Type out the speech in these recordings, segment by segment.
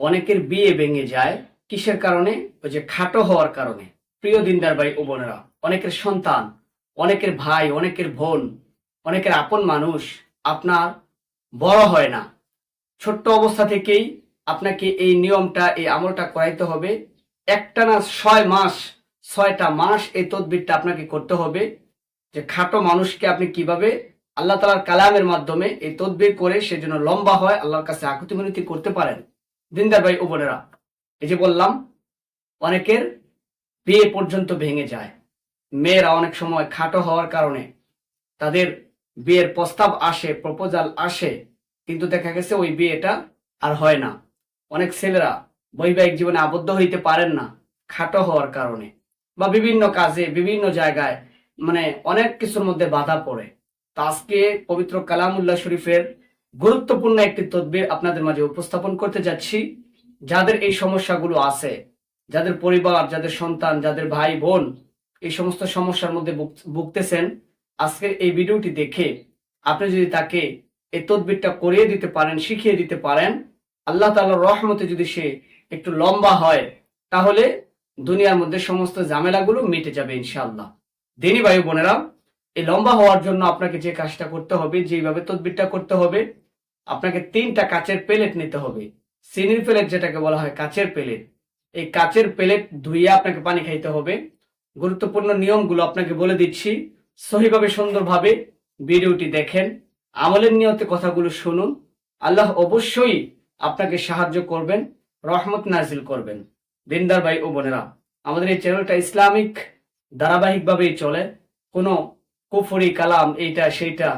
অনেকের বিয়ে ভেঙে যায়। কিসের কারণে? ওই যে খাটো হওয়ার কারণে। প্রিয় দিনদার ভাই ও বোনেরা, অনেকের সন্তান, অনেকের ভাই, অনেকের বোন, অনেকের আপন মানুষ আপনার বড় হয় না। ছোট্ট অবস্থা থেকেই আপনাকে এই নিয়মটা, এই আমলটা করাইতে হবে। একটা না ছয় মাস, ছয়টা মাস এই তদবিরটা আপনাকে করতে হবে যে খাটো মানুষকে আপনি কীভাবে আল্লাহ তালার কালামের মাধ্যমে এই তদবির করে সে যেন লম্বা হয়, আল্লাহর কাছে আকুতি মিনতি করতে পারেন। দিনদার ভাই ও বোনেরা, এই যে বললাম, অনেকের বিয়ে পর্যন্ত ভেঙে যায়। মেয়েরা অনেক সময় খাটো হওয়ার কারণে তাদের বিয়ের প্রস্তাব আসে, প্রপোজাল আসে, কিন্তু দেখা গেছে ওই বিয়েটা আর হয় না। অনেক ছেলেরা বৈবাহিক জীবনে আবদ্ধ হইতে পারেন না, খাটো হওয়ার কারণে বা বিভিন্ন কাজে, বিভিন্ন জায়গায় মানে অনেক কিছুর মধ্যে বাধা পড়ে। তা আজকে পবিত্র কালামুল্লাহ শরীফের গুরুত্বপূর্ণ একটি তদবির আপনাদের মাঝে উপস্থাপন করতে যাচ্ছি। যাদের এই সমস্যাগুলো আছে, যাদের পরিবার, যাদের সন্তান, যাদের ভাই, বোন এই সমস্ত সমস্যার মধ্যে ভুগতেছেন, আজকের এই ভিডিওটি দেখে আপনি যদি তাকে এই তদবিরটা করিয়ে দিতে পারেন, শিখিয়ে দিতে পারেন, আল্লাহ তাআলার রহমতে যদি সে একটু লম্বা হয়, তাহলে দুনিয়ার মধ্যে সমস্ত ঝামেলাগুলো মিটে যাবে ইনশাআল্লাহ। দিনী ভাই বোনেরা, এই লম্বা হওয়ার জন্য আপনাকে যে কাজটা করতে হবে যেভাবে তদবিরটা করতে হবে আপনাকে তিনটা কাচের প্লেট নিতে হবে। চিনির প্লেট যেটাকে বলা হয় কাচের প্লেট এই কাচের প্লেট ধুইয়ে আপনাকে পানি খাইতে হবে। গুরুত্বপূর্ণ নিয়মগুলো আপনাকে বলে দিচ্ছি। সহিভাবে, সুন্দরভাবে ভিডিওটি দেখেন। আমলের নিয়তে কথাগুলো শুনুন। আল্লাহ অবশ্যই আপনাকে সাহায্য করবেন, রহমত নাজিল করবেন। দিনদার ভাই ও বোনেরা, আমাদের এই চ্যানেলটা ইসলামিক, ধারাবাহিকভাবেই চলে। কোনো কুফরি কালাম, এইটা, সেইটা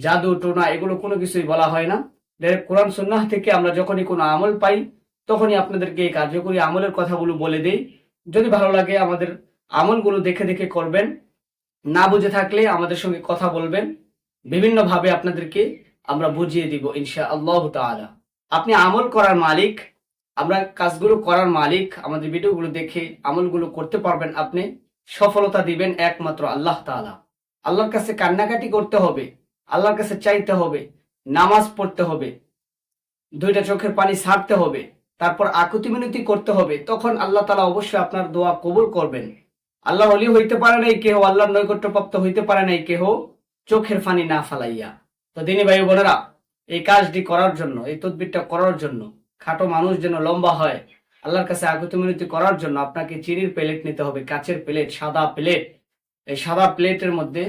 জাদু, টোনা এগুলো কোনো কিছুই বলা হয় না। ডাইরেক্ট কোরআন সুন্নাহ থেকে আমরা যখনই কোনো আমল পাই, তখনই আপনাদেরকে এই কার্যকরী আমলের কথাগুলো বলে দেই। যদি ভালো লাগে আমাদের আমলগুলো দেখে দেখে করবেন। না বুঝে থাকলে আমাদের সঙ্গে কথা বলবেন। বিভিন্নভাবে আপনাদেরকে আমরা বুঝিয়ে দিব ইনশা আল্লাহ তাআলা। আপনি আমল করার মালিক, আমরা কাজগুলো করার মালিক, আমাদের ভিডিওগুলো দেখে আমলগুলো করতে পারবেন আপনি। সফলতা দিবেন একমাত্র আল্লাহ তাআলা। আল্লাহর কাছে কান্নাকাটি করতে হবে। আল্লাহর কাছে চাইতে হবে, নামাজ পড়তে হবে, দুইটা চোখের পানি ছাড়তে হবে, তারপর আকুতি মিনতি করতে হবে, তখন আল্লাহ তালা অবশ্যই আপনার দোয়া কবুল করবেন। আল্লাহ অলি হইতে পারে নাই, কেহ আল্লাহর নৈকট্যপ্রাপ্ত হইতে পারে নাই, কেহ চোখের পানি না ফালাইয়া। তো দিনী ভাই বোনেরা, এই কাজটি করার জন্য, এই তদবিরটা করার জন্য, খাটো মানুষ যেন লম্বা হয়, আল্লাহর কাছে আকুতি মিনতি করার জন্য আপনাকে চিনির প্লেট নিতে হবে, কাচের প্লেট, সাদা প্লেট। এই সাদা প্লেটের মধ্যে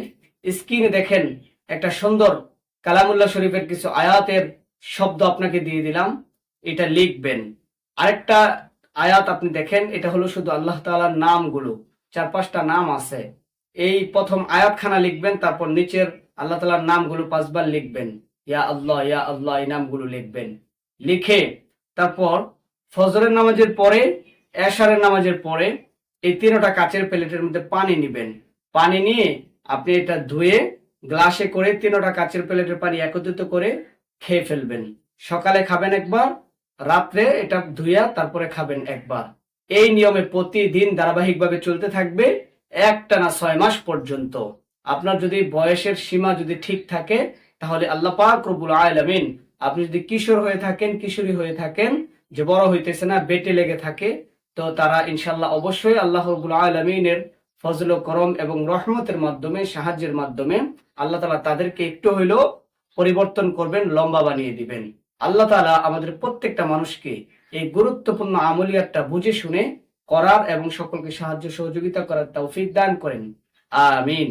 স্ক্রিনে দেখেন একটা সুন্দর কালামুল্লাহ শরীফের কিছু আয়াতের শব্দ আপনাকে দিয়ে দিলাম। এটা লিখবেন। আরেকটা আয়াত আপনি দেখেন, এটা হলো শুধু আল্লাহ তাআলার নামগুলো, চার পাঁচটা নাম আছে। এই প্রথম আয়াতখানা লিখবেন, তারপর নিচের আল্লাহ তাআলার নামগুলো পাঁচবার লিখবেন। ইয়া আল্লাহ ইয়া আল্লাহ, এই নামগুলো লিখবেন। লিখে তারপর ফজরের নামাজের পরে, এশারের নামাজের পরে এই তিনটা কাচের প্লেটের মধ্যে পানি নিবেন। পানি নিয়ে আপনি এটা ধুয়ে গ্লাসে করে তিনটা কাচের প্লেটের পানি একত্রিত করে খেয়ে ফেলবেন। সকালে খাবেন একবার, রাত্রে এটা ধুইয়া তারপরে খাবেন একবার। এই নিয়মে প্রতিদিন ধারাবাহিকভাবে চলতে থাকবে একটানা ছয় মাস পর্যন্ত। আপনার যদি বয়সের সীমা যদি ঠিক থাকে, তাহলে আল্লাহ পাক রব্বুল আলামিন আপনি যদি কিশোর হয়ে থাকেন, কিশোরী হয়ে থাকেন, যে বড় হইতেছে না, বেটে লেগে থাকে, তো তারা ইনশাল্লাহ অবশ্যই আল্লাহ রব্বুল আলমিনের ফজল করম এবং রহমতের মাধ্যমে, সাহায্যের মাধ্যমে আল্লাহ তালা তাদেরকে একটু হইলেও পরিবর্তন করবেন, লম্বা বানিয়ে দিবেন। আল্লাহ তালা আমাদের প্রত্যেকটা মানুষকে এই গুরুত্বপূর্ণ আমলিয়াতটা বুঝে শুনে করার এবং সকলকে সাহায্য সহযোগিতা করার তৌফিক দান করেন। আমিন।